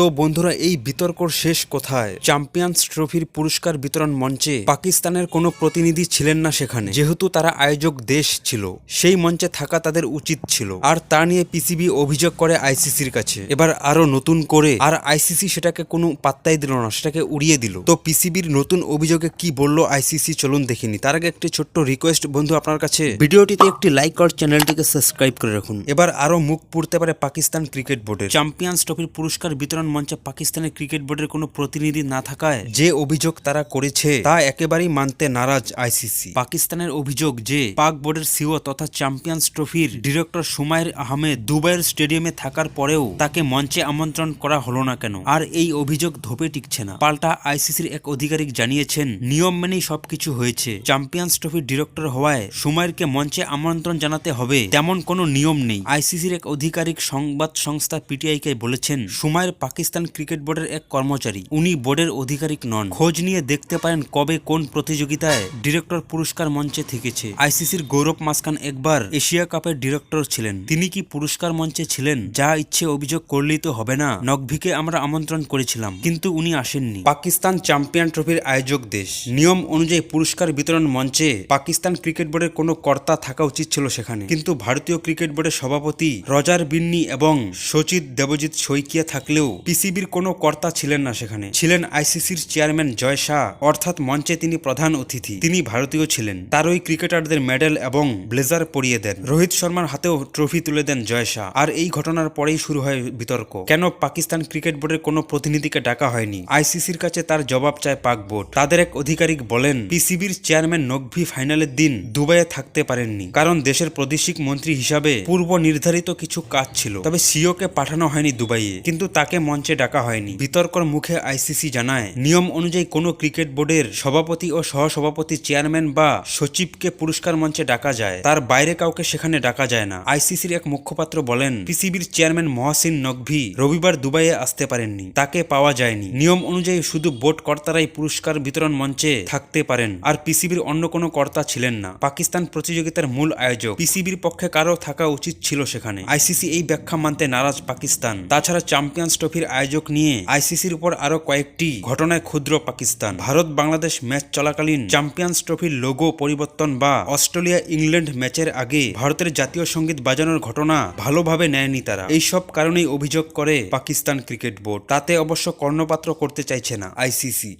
তো বন্ধুরা এই বিতর্কর শেষ কোথায়? চ্যাম্পিয়ন্স ট্রফির পুরস্কার বিতরণ মঞ্চে পাকিস্তানের কোনো প্রতিনিধি ছিলেন না সেখানে। যেহেতু তারা আয়োজক দেশ ছিল সেই মঞ্চে থাকা তাদের উচিত ছিল। আর তা নিয়ে পিসিবি অভিযোগ করে আইসিসির কাছে। এবার আরও নতুন করে আর আইসিসি সেটাকে কোনো পাত্তাই দিল না সেটাকে উড়িয়ে দিল। তো পিসিবির নতুন অভিযোগে কি বলল আইসিসি চলুন দেখিনি তার আগে একটি ছোট্ট রিকোয়েস্ট বন্ধু আপনার কাছে। ভিডিওটিতে একটি লাইক আর চ্যানেলটিকে সাবস্ক্রাইব করে রাখুন। এবার আরও মুখ পুড়তে পারে পাকিস্তান ক্রিকেট বোর্ডের। চ্যাম্পিয়ন্স ট্রফির পুরস্কার বিতরণ মঞ্চে পাকিস্তানের ক্রিকেট বোর্ডের কোনো প্রতিনিধি না থাকায় যে অভিযোগ তারা করেছে তা একেবারেই মানতে নারাজ আইসিসি। পাকিস্তানের অভিযোগ যে পাক বোর্ডের সিও তথা চ্যাম্পিয়ন্স ট্রফির ডিরেক্টর সুমাইর আহমেদ দুবাইয়ের স্টেডিয়ামে থাকার পরেও তাকে মঞ্চে আমন্ত্রণ করা হলো না কেন? আর এই অভিযোগ ধোপে টিকছে না। পাল্টা আইসিসির এক আধিকারিক জানিয়েছেন নিয়ম মেনেই সবকিছু হয়েছে। চ্যাম্পিয়ন্স ট্রফির ডিরেক্টর হওয়ায় সুমাইরকে মঞ্চে আমন্ত্রণ জানাতে হবে তেমন কোনো নিয়ম নেই। আইসিসির এক আধিকারিক সংবাদ সংস্থা পিটিআইকে বলেছেন সুমাইর পাকিস্তান ক্রিকেট বোর্ডের এক কর্মচারী। উনি বোর্ডের আধিকারিক নন। খোঁজ নিয়ে দেখতে পারেন কবে কোন প্রতিযোগিতায় ডিরেক্টর পুরস্কার মঞ্চে থেকেছে। আইসিসির গৌরব মাসকান একবার এশিয়া কাপের ডিরেক্টর ছিলেন। তিনি কি পুরস্কার মঞ্চে ছিলেন? যা ইচ্ছে অভিযোগ করলেই তো হবে না। নকভিকে আমরা আমন্ত্রণ করেছিলাম, কিন্তু উনি আসেননি। পাকিস্তান চ্যাম্পিয়ন ট্রফির আয়োজক দেশ। নিয়ম অনুযায়ী পুরস্কার বিতরণ মঞ্চে পাকিস্তান ক্রিকেট বোর্ডের কোনো কর্তা থাকা উচিত ছিল সেখানে। কিন্তু ভারতীয় ক্রিকেট বোর্ডের সভাপতি রজার বিন্নি এবং সচিত দেবজিৎ শইকিয়া থাকলেও পিসিবির কোনো কর্তা ছিলেন না সেখানে। ছিলেন আইসিসির চেয়ারম্যান জয় শাহ। অর্থাৎ মঞ্চে তিনি প্রধান অতিথি। তিনি ভারতীয় ছিলেন। তার ওই ক্রিকেটারদের মেডেল এবং ব্লেজার পরিয়ে দেন। রোহিত শর্মার হাতেও ট্রফি তুলে দেন জয় শাহ। আর এই ঘটনার পরেই শুরু হয় বিতর্ক। কেন পাকিস্তান ক্রিকেট বোর্ডের কোনো প্রতিনিধিকে ডাকা হয়নি? আইসিসির কাছে তার জবাব চায় পাক বোর্ড। তাদের এক আধিকারিক বলেন, পিসিবির চেয়ারম্যান নকভি ফাইনালের দিন দুবাইয়ে থাকতে পারেননি। কারণ দেশের প্রাদেশিক মন্ত্রী হিসাবে পূর্ব নির্ধারিত কিছু কাজ ছিল। তবে সিওকে পাঠানো হয়নি দুবাইয়ে। কিন্তু তাকে মঞ্চে ডাকা হয়নি। বিতর্কর মুখে আইসিসি জানায়, নিয়ম অনুযায়ী কোনো ক্রিকেট বোর্ডের সভাপতি ও সহসভাপতি চেয়ারম্যান বা সচিবকে পুরস্কার মঞ্চে ডাকা যায়। তার বাইরে কাউকে সেখানে ডাকা যায় না। আইসিসির এক মুখপাত্র বলেন, পিসিবির চেয়ারম্যান মহাসিন নকভি রবিবার দুবাইয়ে আসতে পারেননি। তাকে পাওয়া যায়নি। নিয়ম অনুযায়ী শুধু বোর্ড কর্তারাই পুরস্কার বিতরণ মঞ্চে থাকতে পারেন, আর পিসিবির অন্য কোনো কর্তা ছিলেন না। পাকিস্তান প্রতিযোগিতার মূল আয়োজক, পিসিবির পক্ষে কারও থাকা উচিত ছিল সেখানে। আইসিসি এই ব্যাখ্যা মানতে নারাজ পাকিস্তান। তাছাড়া চ্যাম্পিয়ন্স ট্রফির আয়োজক নিয়ে আইসিসির উপর আরও কয়েকটি ঘটনায় ক্ষুদ্র পাকিস্তান। ভারত বাংলাদেশ ম্যাচ চলাকালীন চ্যাম্পিয়ন্স ট্রফির লোগো পরিবর্তন বা অস্ট্রেলিয়া ইংল্যান্ড ম্যাচের আগে ভারতের জাতীয় সংগীত বাজানোর ঘটনা ভালোভাবে নেয়নি তারা। এইসব কারণেই অভিযোগ করে পাকিস্তান ক্রিকেট বোর্ড। তাতে অবশ্য কর্ণপাত্র করতে চাইছে না আইসিসি।